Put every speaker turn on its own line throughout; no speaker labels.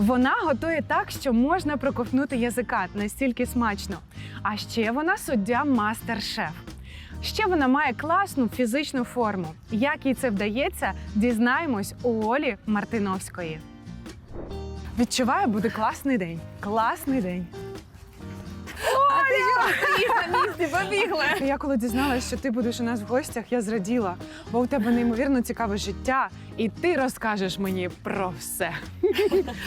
Вона готує так, що можна проковтнути язика настільки смачно. А ще вона суддя мастер-шеф. Ще вона має класну фізичну форму. Як їй це вдається, дізнаємось у Олі Мартиновської. Відчуваю, буде класний день. Класний день.
Місці? Побігли.
Я коли дізналася, що ти будеш у нас в гостях, я зраділа, бо у тебе неймовірно цікаве життя, і ти розкажеш мені про все.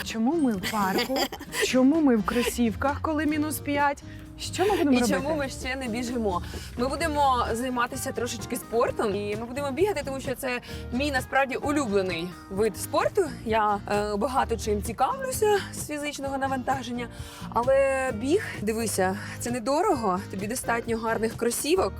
Чому ми в парку? Чому ми в кросівках, коли мінус 5? Що ми будемо
І
робити?
чому ми ще не біжимо? Ми будемо займатися трошечки спортом, і ми будемо бігати, тому що це мій насправді улюблений вид спорту. Я е, багато чим цікавлюся з фізичного навантаження. Але біг, дивися, це недорого. Тобі достатньо гарних кросівок,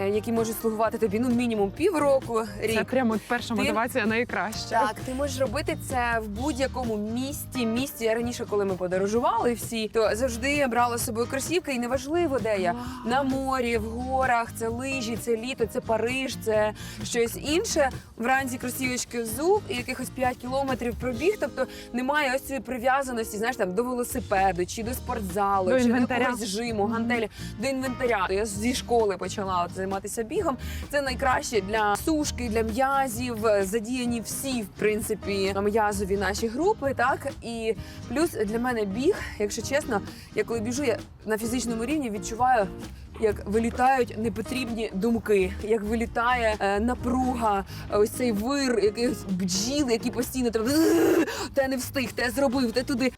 е, які можуть слугувати тобі ну мінімум півроку, рік.
Це прямо перша
Ти-
мотивація найкраща.
Так, ти можеш робити це в будь-якому місті. Місті Я раніше, коли ми подорожували всі, то завжди я брала з собою кросівки, і неважливо, де я на морі, в горах, це лижі, це літо, це Париж, це щось інше. Вранці кросівочки взув і якихось 5 кілометрів пробіг. Тобто немає ось цієї прив'язаності, знаєш, там до велосипеду чи до спортзалу,
До
чи
інвентаря.
до якогось жиму, гантелі, до інвентаря. Я зі школи почала от займатися бігом. Це найкраще для сушки, для м'язів. Задіяні всі, в принципі, м'язові наші групи. Так і плюс для мене біг, якщо чесно, я коли біжу, я на фізичному рівні відчуваю. Як вилітають непотрібні думки, як вилітає е, напруга, ось цей вир, якихось бджіл, які постійно там те не встиг, те зробив, те туди.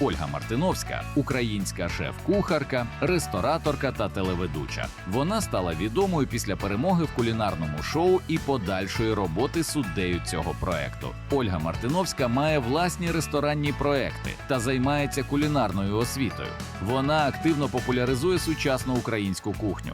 Ольга Мартиновська українська шеф-кухарка, рестораторка та телеведуча. Вона стала відомою після перемоги в кулінарному шоу і подальшої роботи суддею цього проекту. Ольга Мартиновська має власні ресторанні проекти та займається кулінарною освітою. Вона активно популяризує сучасну українську кухню.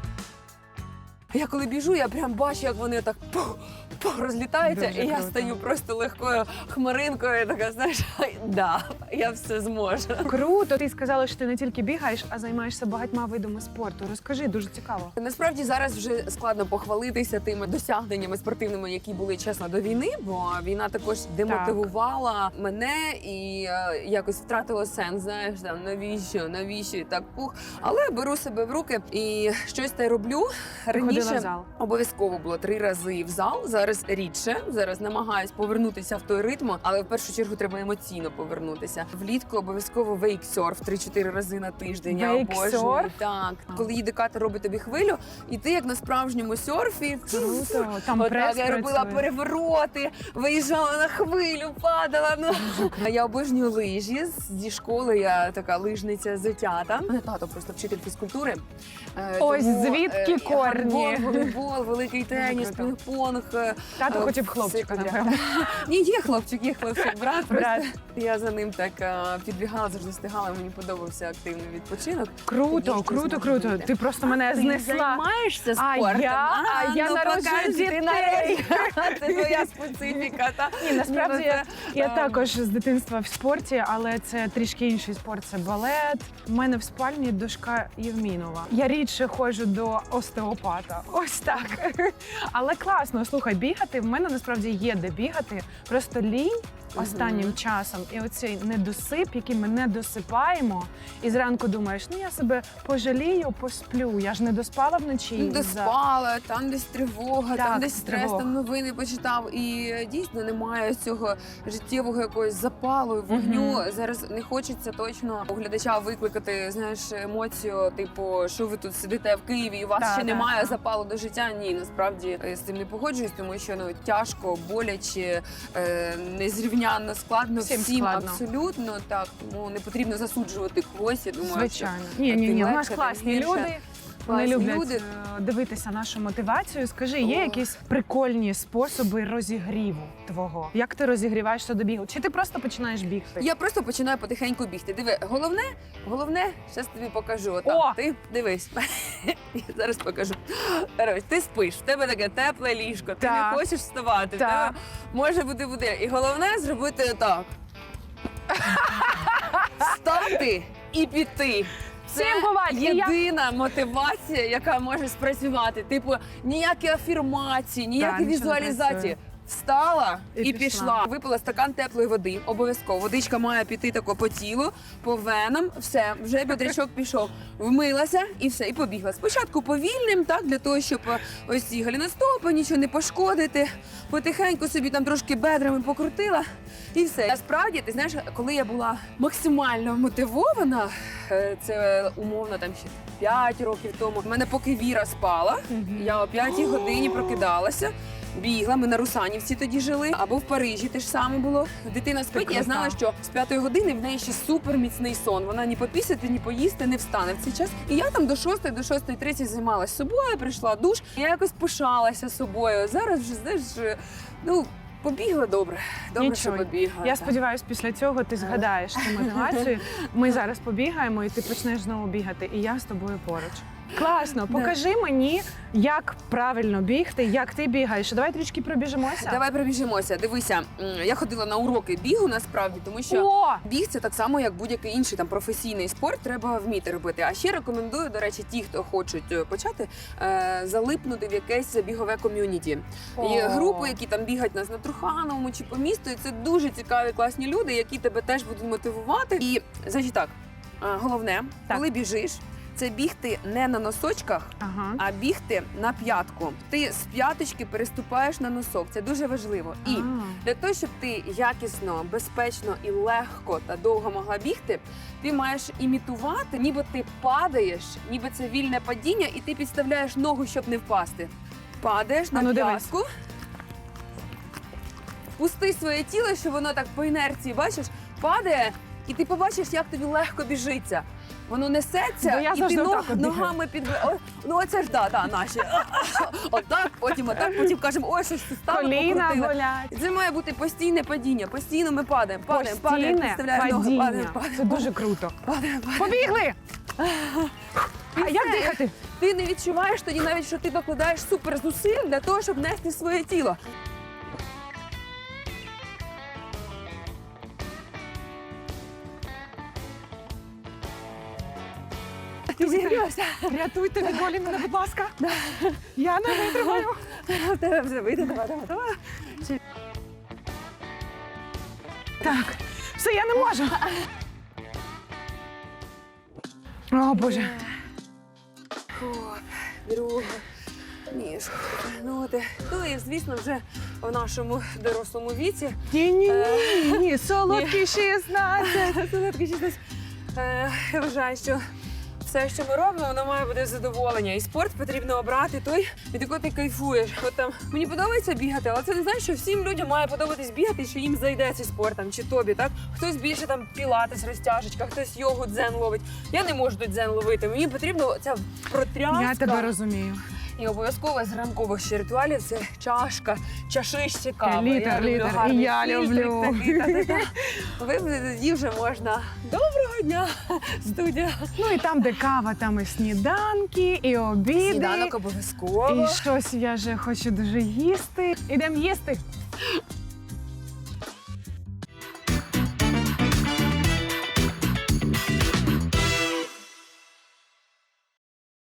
Я коли біжу, я прям бачу, як вони так пух, пух, розлітаються,
Дуже
і я
круто.
стаю просто легкою хмаринкою. Така знаєш, да, я все зможу.
Круто, ти сказала, що ти не тільки бігаєш, а займаєшся багатьма видами спорту. Розкажи, дуже цікаво.
Насправді зараз вже складно похвалитися тими досягненнями спортивними, які були чесно до війни, бо війна також демотивувала мене і е, якось втратило сенс. Знаєш, там навіщо, навіщо і так пух. Але беру себе в руки і щось та й роблю.
ходила в зал?
обов'язково було три рази в зал. Зараз рідше. Зараз намагаюсь повернутися в той ритм, але в першу чергу треба емоційно повернутися. Влітку обов'язково вейксерф 3-4 рази на тиждень. Я
Вейксерф?
обожнюю. Так, коли їде катер робить тобі хвилю, і ти як на справжньому серфі.
Круто, там
Отак,
прес
я робила
працює.
перевороти, виїжджала на хвилю, падала. Ну я обожнюю лижі. Зі школи я така лижниця затята. Мене тато просто вчитель фізкультури. Е,
Ось
тому,
звідки
е,
корні.
Гандбол, волейбол, великий теніс,
круто.
пінг-понг. е,
Тато
е,
хотів
все
хлопчика, напевно.
Ні, є хлопчик, є хлопчик, брат.
Брат.
Просто я за ним так е, підбігала, завжди встигала. Мені подобався активний відпочинок.
Круто,
Тоді
круто, круто. Ти просто мене знесла.
займаєшся
А
спортом?
я- а я
ну,
народжую
покажи,
дітей.
Це твоя специфіка. Та?
Ні, насправді я,
ну,
я
ем,
також з дитинства в спорті, але це трішки інший спорт. Це балет. У мене в спальні дошка Євмінова. Я рідше ходжу до остеопата. Ось так. Але класно, слухай, бігати в мене насправді є де бігати. Просто лінь останнім часом. І оцей недосип, який ми не досипаємо, і зранку думаєш, ну я себе пожалію, посплю. Я ж не доспала вночі. Із-за-
Доспала, там десь тривога,
Так,
там десь стрес,
тривога.
там новини почитав. І е, дійсно немає цього життєвого якогось запалу, і вогню. Зараз не хочеться точно у глядача викликати знаєш емоцію, типу, що ви тут сидите в Києві, і у вас
Так,
ще
так,
немає запалу до життя. Ні, насправді я з цим не погоджуюсь, тому що ну тяжко, боляче, е, незрівнянно складно
Всім
всім,
складно.
абсолютно так. Тому не потрібно засуджувати когось. Я думаю,
Звичайно.
що
Ні, ні, ні. У нас класні люди. Вони
Класні
люблять
люди.
е, дивитися нашу мотивацію. Скажи, є
О.
якісь прикольні способи розігріву твого? Як ти розігріваєшся до бігу? Чи ти просто починаєш бігти?
Я просто починаю потихеньку бігти. Диви, головне, головне, зараз тобі покажу. Отак.
О!
Ти дивись. Я зараз покажу. Коротше, ти спиш, в тебе таке тепле ліжко, ти
Так.
не хочеш вставати. в
Так.
Тебе може бути буде. І головне зробити отак. Стати і піти. Це єдина мотивація, яка може спрацювати. Типу, ніякі афірмації, ніякі
нічого не
візуалізації.
працює.
Встала і,
І
пішла.
пішла.
Випила стакан теплої води. Обов'язково. Водичка має піти тако по тілу, по венам. Все, вже бодрячок пішов. Вмилася і все, і побігла. Спочатку повільним, так, для того, щоб е, ось ці галіностопи, нічого не пошкодити. Потихеньку собі там трошки бедрами покрутила. І все. Насправді, ти знаєш, коли я була максимально мотивована, це умовно там ще 5 років тому. В мене поки Віра спала, я о 5 годині прокидалася. Бігла, ми на Русанівці тоді жили, або в Парижі те ж саме було. Дитина спить. Я знала, що з п'ятої години в неї ще супер міцний сон. Вона ні попісити, ні поїсти не встане в цей час. І я там до шостої, до шостої тридцять займалася собою, прийшла душ. Я якось пишалася собою. Зараз вже знаєш, е, ну побігла добре. Добре,
Нічого.
що побігла.
Я сподіваюся, після цього ти згадаєш цю мотивацію. Ми зараз побігаємо, і ти почнеш знову бігати. І я з тобою поруч. Класно, покажи мені, як правильно бігти, як ти бігаєш. Давай трішки пробіжимося.
Давай пробіжимося. Дивися, м, я ходила на уроки бігу насправді, тому що.
О!
Біг це так само, як будь-який інший там професійний спорт, треба вміти робити. А ще рекомендую, до речі, ті, хто хочуть е, почати, е, залипнути в якесь бігове ком'юніті. Є
О.
групи, які там бігають нас на Трухановому чи по місту. І це дуже цікаві, класні люди, які тебе теж будуть мотивувати. І значить так, е, головне,
Так.
коли біжиш, це бігти не на носочках,
Ага.
а бігти на п'ятку. Ти з п'яточки переступаєш на носок. Це дуже важливо. І
А.
для того, щоб ти якісно, безпечно і легко та довго могла бігти, ти маєш імітувати, ніби ти падаєш, ніби це вільне падіння, і ти підставляєш ногу, щоб не впасти. Падаєш на
А ну, дивись.
п'ятку. Пусти своє тіло, щоб воно так по інерції, бачиш, падає, і ти побачиш, як тобі легко біжиться. Воно несеться,
Бо я
і ти
завжди
ног-
отак от бігаю.
ногами під О, ну оце ж да, да, наші. Отак, потім отак, потім кажемо, ой, щось стало
Коліна
покрутили.
болять.
Це має бути постійне падіння. Постійно ми падаємо, падаємо, падаємо,
Постійне
підставляємо ноги, падаємо,
падіння.
падаємо,
Це дуже круто.
падаємо, падаємо.
Побігли! А як
все.
дихати?
Ти не відчуваєш тоді навіть, що ти докладаєш супер зусиль для того, щоб нести своє тіло. Ти зігрівся.
Рятуйте Ніколі мене, будь ласка. Я не витримаю.
У тебе вже вийде, давай, давай, давай.
Так, все, я не можу. О, Боже.
Друга ніжка. Ну, ти. ну і звісно, вже в нашому дорослому віці
Ні, ні,
Е,
ні, ні, солодкий 16.
Солодкий 16. Е, я вважаю, що все, що ми робимо, воно має бути задоволення. І спорт потрібно обрати той, від якого ти кайфуєш. От там мені подобається бігати, але це не значить, що всім людям має подобатись бігати, що їм зайде цей спорт там чи тобі. Так хтось більше там пілатес, розтяжечка, хтось йогу дзен ловить. Я не можу дзен ловити. Мені потрібно ця протряска.
Я тебе розумію.
І обов'язково з ранкових ще ритуалів це чашка, чашище кави.
Літер,
я люблю
літер, і я
фільтрик
люблю.
такий, та-та-та. Ви тоді вже можна. Доброго дня, студія.
Ну і там, де кава, там і сніданки, і обіди.
Сніданок обов'язково.
І щось я вже хочу дуже їсти. Ідемо їсти.